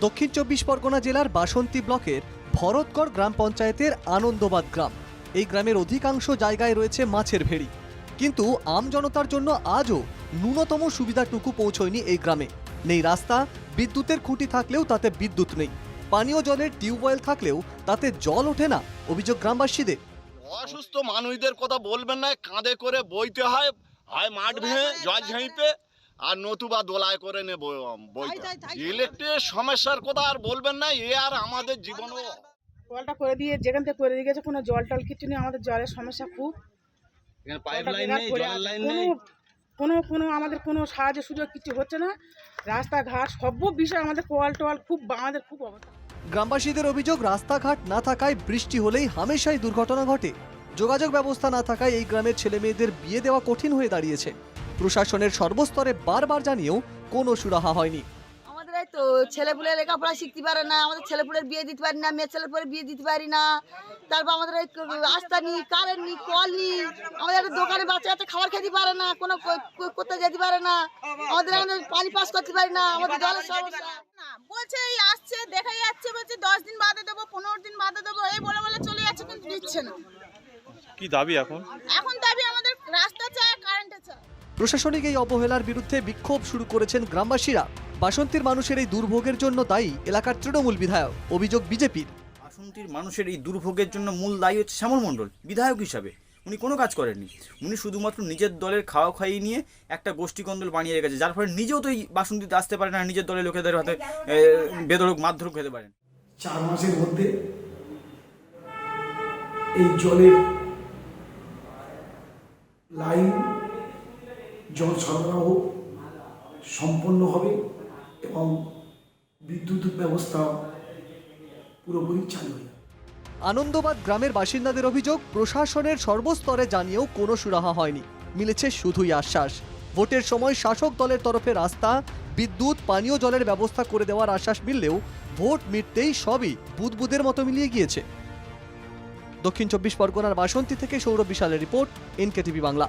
দক্ষিণ চব্বিশ পরগনা জেলার বাসন্তী ব্লকের ভরতগড় গ্রাম পঞ্চায়েতের আনন্দবাদ গ্রাম। এই গ্রামের অধিকাংশ জায়গায় রয়েছে মাছের ভেড়ি। কিন্তু আম জনতার জন্য আজও ন্যূনতম সুবিধাটুকু পৌঁছয়নি এই গ্রামে। নেই রাস্তা, বিদ্যুতের খুঁটি থাকলেও তাতে বিদ্যুৎ নেই। পানীয় জলের টিউবওয়েল থাকলেও তাতে জল ওঠে না, অভিযোগ গ্রামবাসীদের। অসুস্থ মানুষদের কথা বলবেন না, কাঁধে করে বইতে হয়। হয় মাঠ ভেঙে, জল আর নতুবা দোলায় করে নে বই- বইতে ইলেকট্রিক সমস্যার কথা আর বলবেন না এ আর আমাদের জীবনও। কলটা করে দিয়ে যেখান থেকে করে দিয়ে গেছে কোনো জল টল কিছু নেই আমাদের জলের সমস্যা খুব। পাইপ কলটা লাইন নেই পড়ে লাইন কোনো নেই। কোনো কোনো আমাদের কোনো সাহায্য সুযোগ কিছু হচ্ছে না। রাস্তাঘাট সব বিষয় আমাদের কল টল খুব আমাদের খুব অবস্থা। গ্রামবাসীদের অভিযোগ রাস্তাঘাট না থাকায় বৃষ্টি হলেই হামেশাই দুর্ঘটনা ঘটে। যোগাযোগ ব্যবস্থা না থাকায় এই গ্রামের ছেলে মেয়েদের বিয়ে দেওয়া কঠিন হয়ে দাঁড়িয়েছে। প্রশাসনের সর্বস্তরে বারবার জানিয়েও কোনো সুরাহা হয়নি। আমাদের এই তো ছেলেপুলে লেখাপড়া শিখতে পারে না আমাদের ছেলেপুলের বিয়ে দিতে পারি না মেয়ে ছেলেপুলের বিয়ে দিতে পারি না। তারপর আমাদের এই রাস্তা নি কারেন্ট নি কল নি আমাদের একটা দোকানে বাচ্চা কাচ্চা খাবার খেতে পারে না কোনো কো- কো- যেতে পারে না। আমাদের পানি পাস করতে পারি না আমাদের জলের সমস্যা। বলছে এই আসছে দেখা যাচ্ছে বলছে দশ দিন বাদে দেবো পনেরো দিন বাদে দেবো এই বলে বলে চলে যাচ্ছে কিন্তু দিচ্ছে না কি দাবি এখন? এখন দাবি আমাদের রাস্তা চাই কারেন্টে চাই প্রশাসনিক এই অবহেলার বিরুদ্ধে বিক্ষোভ শুরু করেছেন গ্রামবাসীরা। বাসন্তীর মানুষের এই দুর্ভোগের জন্য দায়ী এলাকার তৃণমূল বিধায়ক অভিযোগ বিজেপির। বাসন্তীর মানুষের এই দুর্ভোগের জন্য মূল দায়ী হচ্ছে শ্যামল মণ্ডল বিধায়ক হিসাবে। উনি কোনো কাজ করেননি। উনি শুধুমাত্র নিজের দলের খাওয়া খাইয়ে নিয়ে একটা গোষ্ঠী কন্দল বানিয়ে রেখেছে যার ফলে নিজেও তো এই বাসন্তীতে আসতে পারে না নিজের দলের লোকেদের হাতে বেদরক মাধ্যরক খেতে পারেন চার মাসের মধ্যে এই জলের লাইন, জল সম্পন্ন হবে এবং বিদ্যুৎ ব্যবস্থা পুরোপুরি চালু হয়ে আনন্দবাদ গ্রামের বাসিন্দাদের অভিযোগ, প্রশাসনের সর্বস্তরে জানিয়েও কোনো সুরাহা হয়নি। মিলেছে শুধুই আশ্বাস। ভোটের সময় শাসক দলের তরফে রাস্তা, বিদ্যুৎ, পানীয় জলের ব্যবস্থা করে দেওয়ার আশ্বাস মিললেও ভোট মিটতেই সবই বুদবুদের মতো মিলিয়ে গিয়েছে। দক্ষিণ চব্বিশ পরগনার বাসন্তী থেকে সৌরভ বিশালের রিপোর্ট এনকেটিভি বাংলা।